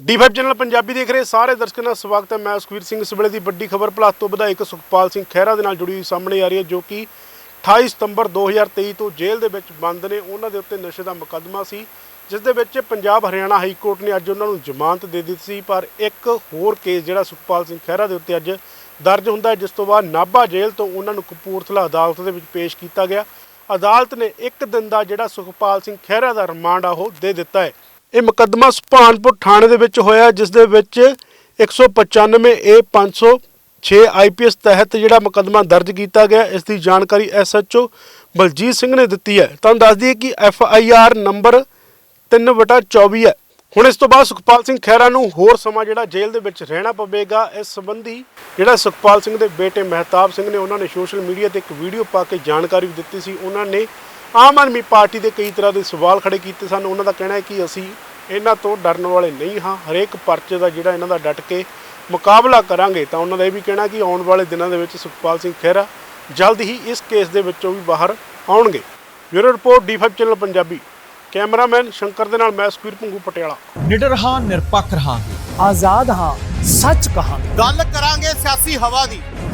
D5 channel Punjabi ਦੇਖ ਰਹੇ ਸਾਰੇ ਦਰਸ਼ਕਾਂ ਦਾ ਸਵਾਗਤ ਹੈ। ਮੈਂ ਸੁਖਵੀਰ ਸਿੰਘ ਇਸ ਵੇਲੇ ਦੀ ਵੱਡੀ ਖਬਰ। ਭਲਾਤ ਤੋਂ ਵਿਧਾਇਕ ਸੁਖਪਾਲ ਸਿੰਘ ਖਹਿਰਾ ਦੇ ਨਾਲ ਜੁੜੀ ਹੋਈ ਸਾਹਮਣੇ ਆ ਰਹੀ ਹੈ, ਜੋ ਕਿ 28 ਸਤੰਬਰ 2023 ਤੋਂ ਜੇਲ੍ਹ ਦੇ ਵਿੱਚ ਬੰਦ ਨੇ। ਉਹਨਾਂ ਦੇ ਉੱਤੇ ਨਸ਼ੇ ਦਾ ਮੁਕੱਦਮਾ ਸੀ, ਜਿਸ ਦੇ ਵਿੱਚ ਪੰਜਾਬ ਹਰਿਆਣਾ ਹਾਈ ਕੋਰਟ ਨੇ ਅੱਜ ਉਹਨਾਂ ਨੂੰ ਜ਼ਮਾਨਤ ਦੇ ਦਿੱਤੀ ਸੀ। ਪਰ ਇੱਕ ਹੋਰ ਕੇਸ ਜਿਹੜਾ ਸੁਖਪਾਲ ਸਿੰਘ ਖਹਿਰਾ ਦੇ ਉੱਤੇ ਅੱਜ ਦਰਜ ਹੁੰਦਾ ਹੈ, ਜਿਸ ਤੋਂ ਬਾਅਦ ਨਾਭਾ ਜੇਲ੍ਹ ਤੋਂ ਉਹਨਾਂ ਨੂੰ ਕਪੂਰਥਲਾ ਅਦਾਲਤ ਦੇ ਵਿੱਚ ਪੇਸ਼ ਕੀਤਾ ਗਿਆ। ਅਦਾਲਤ ਨੇ ਇੱਕ ਦਿਨ ਦਾ ਜਿਹੜਾ ਸੁਖਪਾਲ ਸਿੰਘ ਖਹਿਰਾ ਦਾ ਰਿਮਾਂਡ ਆ, ਉਹ ਦੇ ਦਿੱਤਾ ਹੈ। ਇਹ ਮੁਕੱਦਮਾ ਸੁਭਾਨਪੁਰ ਥਾਣੇ ਦੇ ਵਿੱਚ ਹੋਇਆ, ਜਿਸ ਦੇ ਵਿੱਚ 195 ਏ 506 ਆਈਪੀਐਸ ਤਹਿਤ ਜਿਹੜਾ ਮੁਕੱਦਮਾ ਦਰਜ ਕੀਤਾ ਗਿਆ, ਇਸ ਦੀ ਜਾਣਕਾਰੀ ਐਸਐਚਓ ਬਲਜੀਤ ਸਿੰਘ ਨੇ ਦਿੱਤੀ ਹੈ। ਤੁਹਾਨੂੰ ਦੱਸ ਦਈਏ ਕਿ ਐਫ ਆਈ ਆਰ ਨੰਬਰ 3/24 ਹੈ। ਹੁਣ ਇਸ ਤੋਂ ਬਾਅਦ ਸੁਖਪਾਲ ਸਿੰਘ ਖਹਿਰਾ ਨੂੰ ਹੋਰ ਸਮਾਂ ਜਿਹੜਾ ਜੇਲ੍ਹ ਦੇ ਵਿੱਚ ਰਹਿਣਾ ਪਵੇਗਾ, ਇਸ ਸੰਬੰਧੀ ਜਿਹੜਾ ਸੁਖਪਾਲ ਸਿੰਘ ਦੇ ਬੇਟੇ ਮਹਿਤਾਬ ਸਿੰਘ ਨੇ, ਉਹਨਾਂ ਨੇ ਸੋਸ਼ਲ ਮੀਡੀਆ ਤੇ ਇੱਕ ਵੀਡੀਓ ਪਾ ਕੇ ਜਾਣਕਾਰੀ ਵੀ ਦਿੱਤੀ ਸੀ। ਉਹਨਾਂ ਨੇ ਆਮ ਆਦਮੀ ਪਾਰਟੀ ਦੇ ਕਈ ਤਰ੍ਹਾਂ ਦੇ ਸਵਾਲ ਖੜੇ ਕੀਤੇ ਸਨ। ਉਹਨਾਂ ਦਾ ਕਹਿਣਾ ਹੈ ਕਿ ਅਸੀਂ ਇਹਨਾਂ ਤੋਂ ਡਰਨ ਵਾਲੇ ਨਹੀਂ ਹਾਂ। ਹਰੇਕ ਪਰਚੇ ਦਾ ਜਿਹੜਾ ਇਹਨਾਂ ਦਾ ਡਟ ਕੇ ਮੁਕਾਬਲਾ ਕਰਾਂਗੇ ਤਾਂ ਉਹਨਾਂ ਦਾ ਇਹ ਵੀ ਕਹਿਣਾ ਕਿ ਆਉਣ ਵਾਲੇ ਦਿਨਾਂ ਦੇ ਵਿੱਚ ਸੁਖਪਾਲ ਸਿੰਘ ਖਹਿਰਾ ਜਲਦ ਹੀ ਇਸ ਕੇਸ ਦੇ ਵਿੱਚੋਂ ਵੀ ਬਾਹਰ ਆਉਣਗੇ। Bureau report D five channel Punjabi. Cameraman Shankar ਦੇ ਨਾਲ ਮੈਂ ਸੁਖਬੀਰ ਭੰਗੂ ਪਟਿਆਲਾ। ਨਿਡਰ ਹਾਂ ਨਿਰਪੱਖ ਰਹਾਂਗੇ। ਆਜ਼ਾਦ ਹਾਂ ਸੱਚ ਕਹਾਂਗੇ। ਗੱਲ ਕਰਾਂਗੇ ਸਿਆਸੀ ਹਵਾ ਦੀ।